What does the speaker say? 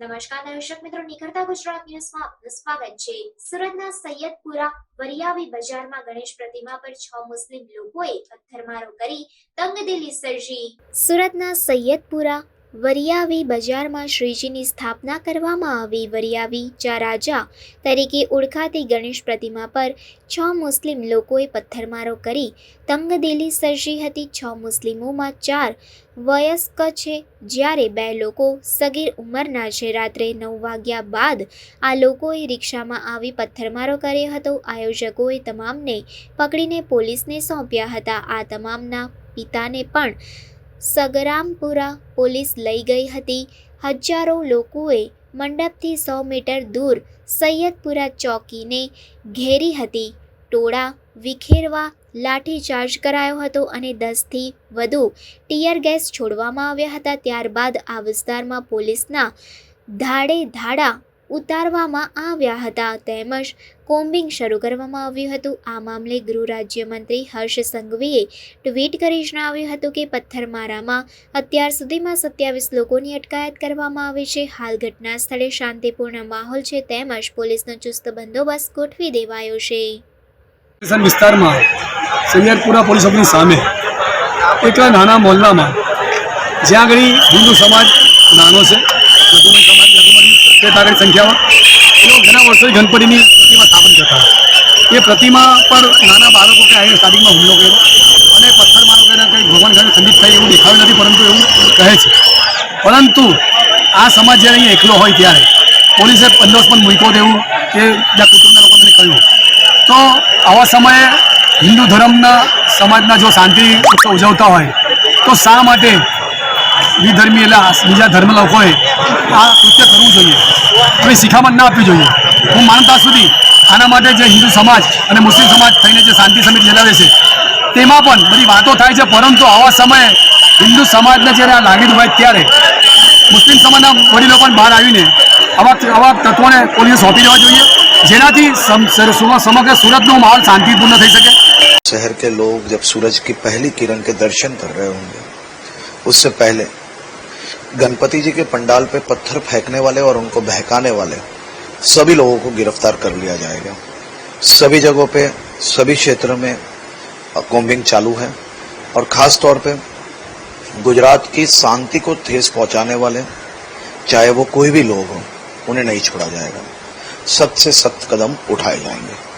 નમસ્કાર, દર્શક મિત્રો નિખરતા ગુજરાત ન્યૂઝમાં આપનું સ્વાગત છે. સુરતના સૈયદપુરા વરિયાવી બજારમાં ગણેશ પ્રતિમા પર છ મુસ્લિમ લોકોએ પથ્થરમારો કરી તંગદિલી સર્જી. સુરતના સૈયદપુરા વરિયાવી બજારમાં શ્રીજીની સ્થાપના કરવામાં આવી. વરિયાવી ચા રાજા તરીકે ઓળખાતી ગણેશ પ્રતિમા પર છ મુસ્લિમ લોકોએ પથ્થરમારો કરી તંગદિલી સર્જી હતી. છ મુસ્લિમોમાં ચાર વયસ્ક છે. જ્યારે બે લોકો સગીર ઉંમરના છે. રાત્રે નવ વાગ્યા બાદ આ લોકોએ રિક્ષામાં આવી પથ્થરમારો કર્યો હતો. આયોજકોએ તમામને પકડીને પોલીસને સોંપ્યા હતા. આ તમામના પિતાને પણ સગરામપુરા પોલીસ લઈ ગઈ હતી. હજારો લોકોએ મંડપથી સો મીટર દૂર સૈયદપુરા ચોકીને ઘેરી હતી. ટોળા વિખેરવા લાઠીચાર્જ કરાયો હતો અને દસથી વધુ ટીયર ગેસ છોડવામાં આવ્યા હતા. ત્યારબાદ આ વિસ્તારમાં પોલીસના ધાડે ધાડા ઉતારવામાં આવ્યા હતા. તેમજ કોમ્બિંગ શરૂ કરવામાં આવ્યું હતું. આ મામલે ગૃહ રાજ્યમંત્રી હર્ષ સંઘવીએ ટ્વીટ કરી જણાવ્યું હતું કે પથ્થરમારામાં અત્યાર સુધીમાં સત્યાવીસ લોકોની અટકાયત કરવામાં આવી છે. હાલ ઘટના સ્થળે શાંતિપૂર્ણ માહોલ છે તેમજ પોલીસનો ચુસ્ત બંદોબસ્ત ગોઠવી દેવાયો છે. એકલા નાના મોહલ્લામાં જ્યાં આગળ હિન્દુ સમાજ નાનો છે, લઘુમતી સમાજ, લઘુમતી તે તારીખ સંખ્યામાં. તેઓ ઘણા વર્ષોથી ગણપતિની પ્રતિમા સ્થાપન કરતા એ પ્રતિમા પર નાના બાળકો કે આવીને સ્ટાર્ટિંગમાં હુમલો કર્યો અને પથ્થરમારો કરીને કંઈ ભગવાન ખાતે ખંડિત થાય એવું દેખાયું નથી, પરંતુ એવું કહે છે. પરંતુ આ સમાજ જ્યારે અહીં એકલો હોય ત્યારે પોલીસે બંદોબસ્ત પણ મૂક્યો તેવું કે બીજા કુટુંબના લોકોને કહ્યું. તો આવા સમયે હિન્દુ ધર્મના સમાજના જો શાંતિ ઉત્સવ ઉજવતા હોય, તો શા માટે વિધર્મી એટલે આ બીજા ધર્મ લોકોએ આ કૃત્ય કરવું જોઈએ કોઈ શિખામણ ના આપવી જોઈએ હું માનતા સુધી આના માટે જે હિન્દુ સમાજ અને મુસ્લિમ સમાજ થઈને જે શાંતિ સમિતિ ચલાવે છે તેમાં પણ બધી વાતો થાય છે પરંતુ આવા સમયે હિન્દુ સમાજને જ્યારે આ લાગી હોય ત્યારે મુસ્લિમ સમાજના વડીલો પણ બહાર આવીને આવા આવા તત્વોને પોલીસે સોંપી દેવા જોઈએ જેનાથી સમ- સર- સુમ- સમગ્ર સુરતનો માહોલ શાંતિપૂર્ણ થઈ શકે शहर के लोग जब सूरज की पहली किरण के दर्शन कर रहे होंगे उससे पहले गणपति जी के पंडाल पे पत्थर फेंकने वाले और उनको बहकाने वाले, सभी लोगों को गिरफ़्तार कर लिया जाएगा। सभी जगहों पे, सभी क्षेत्र में कॉम्बिंग चालू है और खास तौर पे गुजरात की शांति को ठेस पहुँचाने वाले, चाहे वो कोई भी लोग हो, उन्हें नहीं छोड़ा जाएगा। सख्त से सख्त कदम उठाए जाएँगे।